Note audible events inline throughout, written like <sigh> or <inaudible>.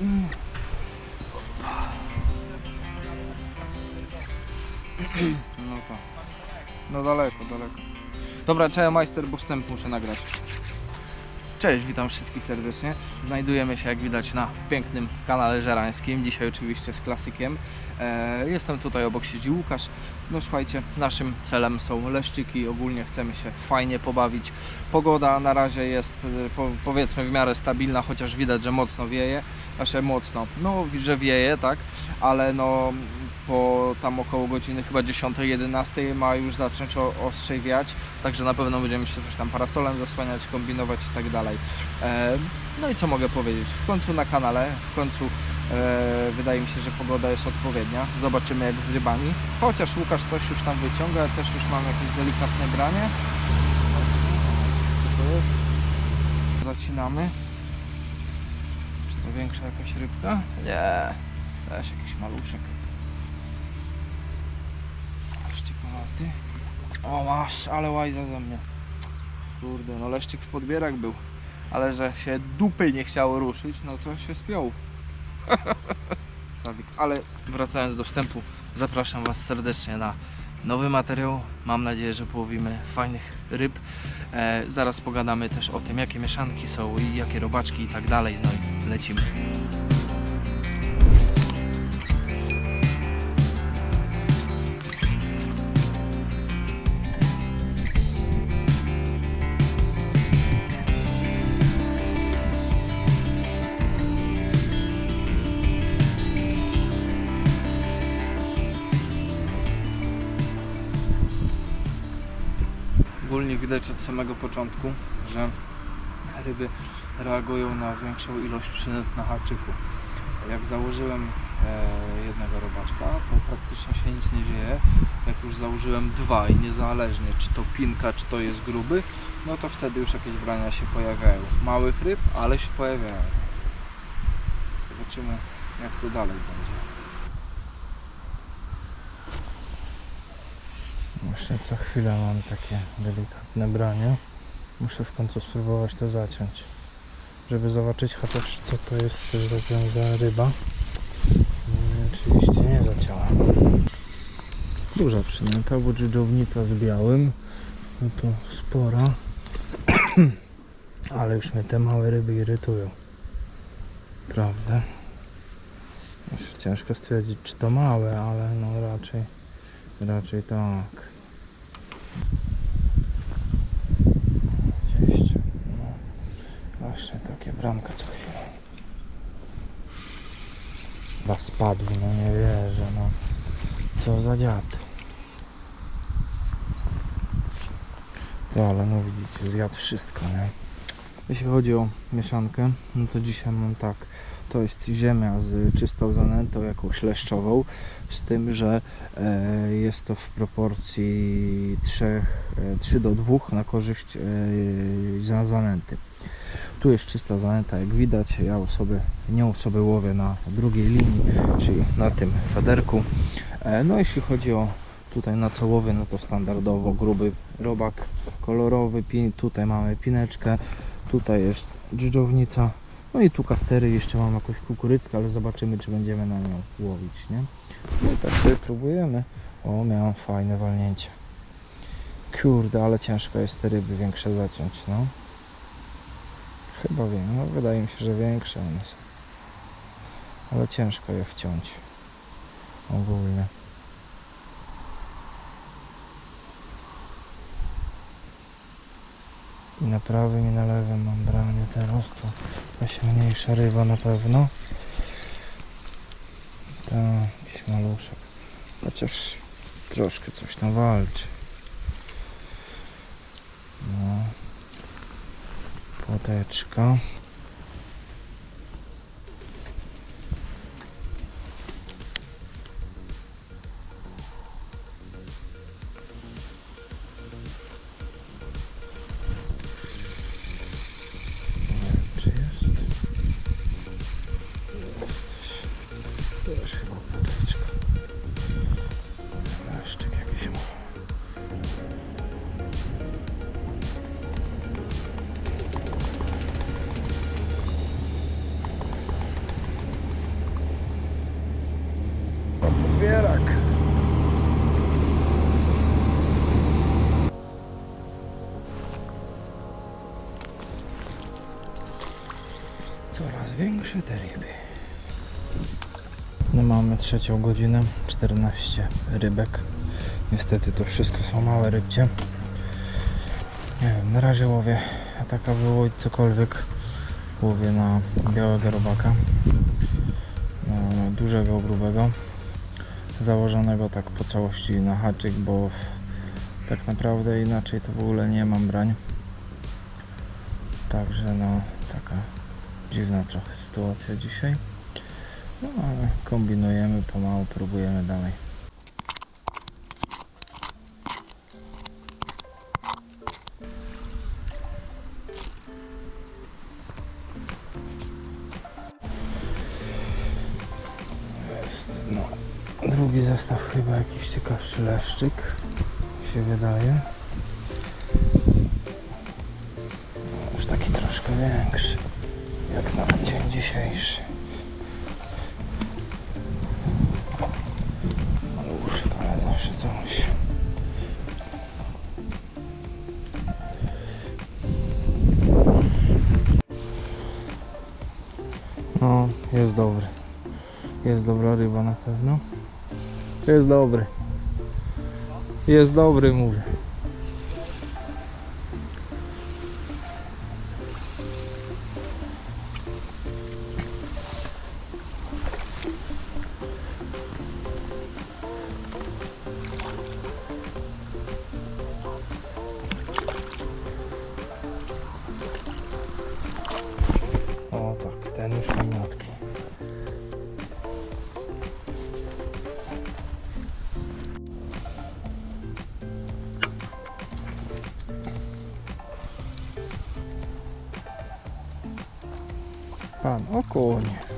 im. No to. No daleko, daleko. Dobra, cześć majster, bo wstęp muszę nagrać. Cześć, witam wszystkich serdecznie. Znajdujemy się, jak widać, na pięknym kanale żerańskim. Dzisiaj oczywiście z klasykiem. E, jestem tutaj, obok siedzi Łukasz. No słuchajcie, naszym celem są leszczyki. Ogólnie chcemy się fajnie pobawić. Pogoda na razie jest, e, po, powiedzmy, w miarę stabilna, chociaż widać, że mocno wieje. Znaczy mocno, no, że wieje, tak, ale no po tam około godziny chyba 10-11 ma już zacząć ostrzej wiać, także na pewno będziemy się coś tam parasolem zasłaniać, kombinować i tak dalej. E, no i co mogę powiedzieć? W końcu na kanale, w końcu e, wydaje mi się, że pogoda jest odpowiednia. Zobaczymy jak z rybami. Chociaż Łukasz coś już tam wyciąga, też już mam jakieś delikatne branie. Co to jest? Zacinamy. Czy to większa jakaś rybka? Nie. Też jakiś maluszek. O masz, ale łajza ze mnie. Kurde, no leszczyk w podbierak był. Ale że się dupy nie chciało ruszyć, no to się spiął. <laughs> Ale wracając do wstępu, zapraszam Was serdecznie na nowy materiał. Mam nadzieję, że połowimy fajnych ryb. E, zaraz pogadamy też o tym, jakie mieszanki są i jakie robaczki i tak dalej. No i lecimy. Widać od samego początku, że ryby reagują na większą ilość przynęt na haczyku. Jak założyłem e, jednego robaczka, to praktycznie się nic nie dzieje. Jak już założyłem dwa i niezależnie czy to pinka, czy to jest gruby, no to wtedy już jakieś brania się pojawiają. Małych ryb, ale się pojawiają. Zobaczymy jak to dalej będzie. Właśnie co chwilę mam takie delikatne branie. Muszę w końcu spróbować to zaciąć. Żeby zobaczyć chociaż co to jest za ryba. No, oczywiście nie zaciąłem. Duża przynęta, bo dżdżownica z białym. No to spora. <clears throat> Ale już mnie te małe ryby irytują. Prawda? Już ciężko stwierdzić czy to małe, ale no raczej Raczej tak. Gdzieś. No. Właśnie takie bramka co chwilę. Chyba spadł, no nie wierzę, no. Co za dziad. To ale no widzicie, zjadł wszystko, nie? Jeśli chodzi o mieszankę, no to dzisiaj mam tak. To jest ziemia z czystą zanętą, jakąś leszczową, z tym, że e, jest to w proporcji 3, e, 3 do 2 na korzyść e, za zanęty. Tu jest czysta zanęta, jak widać. Ja sobie, nią sobie łowię na drugiej linii, czyli na tym federku. E, no jeśli chodzi o tutaj na co łowię, no to standardowo gruby robak kolorowy, tutaj mamy pineczkę, tutaj jest dżdżownica, no i tu kastery, jeszcze mam jakąś kukuryckę, ale zobaczymy czy będziemy na nią łowić, nie? No i tak sobie próbujemy. O, miałam fajne walnięcie. Kurde, ale ciężko jest te ryby większe zaciąć, no. Chyba wiem, no wydaje mi się, że większe one są. Ale ciężko je wciąć. Ogólnie. I na prawym i na lewym mam branie teraz, to jakaś mniejsza ryba na pewno. Tak, jakiś maluszek. Chociaż troszkę coś tam walczy. No. Płoteczka. Większe te ryby. No mamy trzecią godzinę, 14 rybek. Niestety to wszystko są małe rybcie. Nie wiem, na razie łowię, a taka wyłowić cokolwiek. Łowię na białego robaka. No, dużego, grubego. Założonego tak po całości na haczyk, bo tak naprawdę inaczej to w ogóle nie mam brań. Także no, taka dziwna trochę sytuacja dzisiaj. No ale kombinujemy pomału, próbujemy dalej. Jest, no, drugi zestaw chyba jakiś ciekawszy leszczyk się wydaje. No, już taki troszkę większy jak na dzień dzisiejszy. Maluszek, ale zawsze coś. No, jest dobry. Jest dobra ryba na pewno. Jest dobry. Jest dobry, mówię. Капкан, окунь.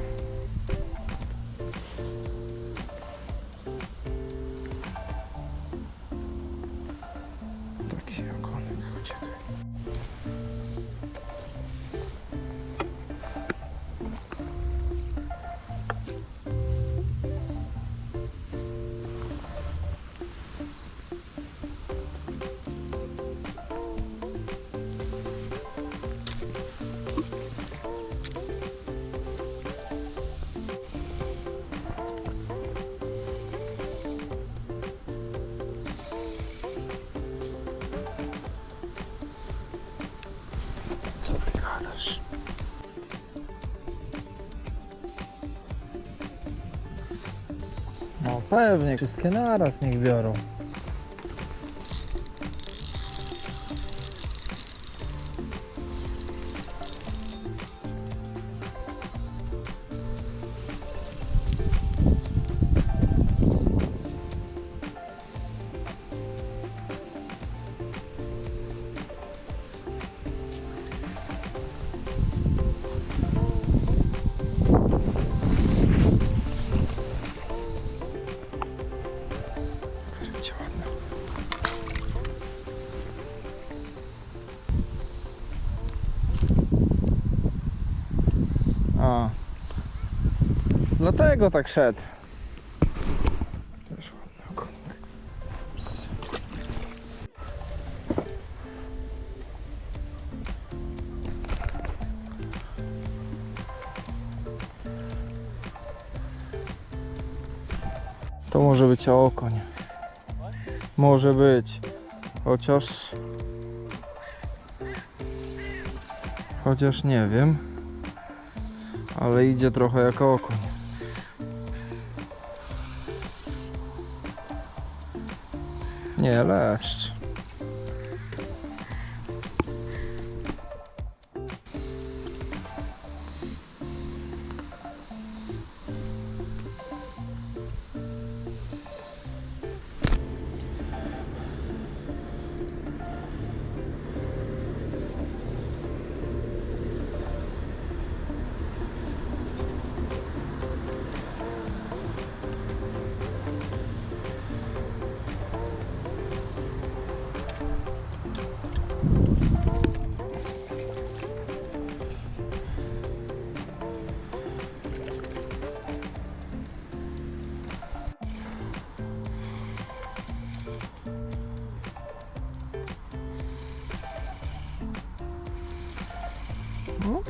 Pewnie, wszystkie naraz niech biorą. Dlatego tak szedł. Też ładny okonik. Ps. To może być okoń. Może być. Chociaż. Chociaż nie wiem. Ale idzie trochę jak okoń. Nie, leszcz.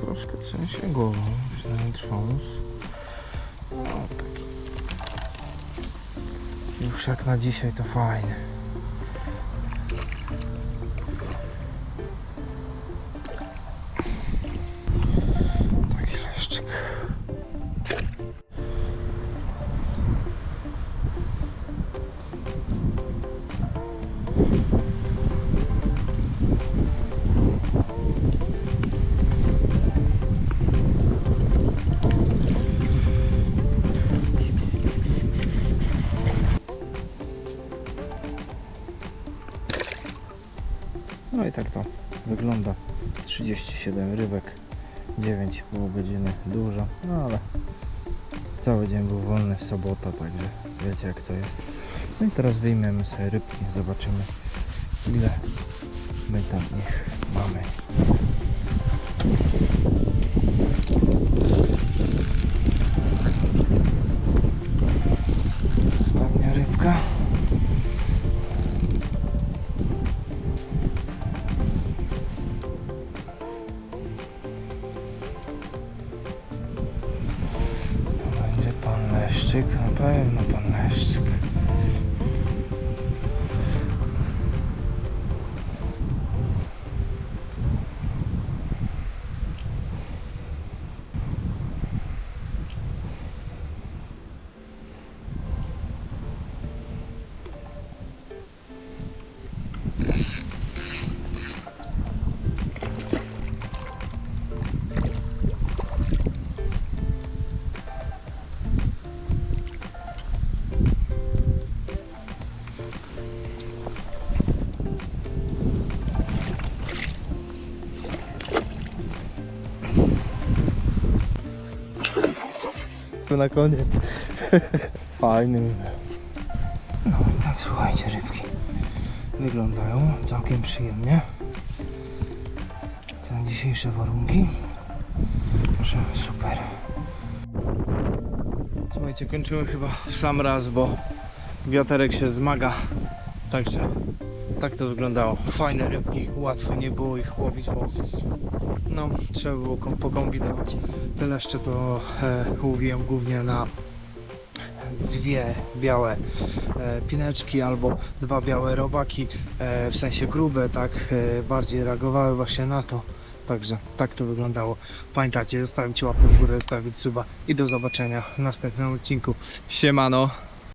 Troszkę trzęsie głową, przynajmniej trząs. No taki. Już jak na dzisiaj to fajnie. Taki leszczyk. No 37 rybek, 9,5 godziny dużo, no ale cały dzień był wolny, sobota, także wiecie jak to jest. No i teraz wyjmiemy sobie rybki, zobaczymy ile my tam ich mamy. Pan Leszczyk, na pewno na koniec. <laughs> Fajny. No tak słuchajcie rybki. Wyglądają całkiem przyjemnie. Na dzisiejsze warunki. Że super. Słuchajcie, kończymy chyba w sam raz, bo wiaterek się zmaga. Także tak to wyglądało. Fajne rybki, łatwo nie było ich łowić, bo no, trzeba było kom- pokombinować. Leszcze to e, łowiłem głównie na dwie białe e, pineczki albo dwa białe robaki, e, w sensie grube, tak, e, bardziej reagowały właśnie na to. Także tak to wyglądało. Pamiętajcie, zostawić łapkę w górę, zostawić suba i do zobaczenia w następnym odcinku. Siemano!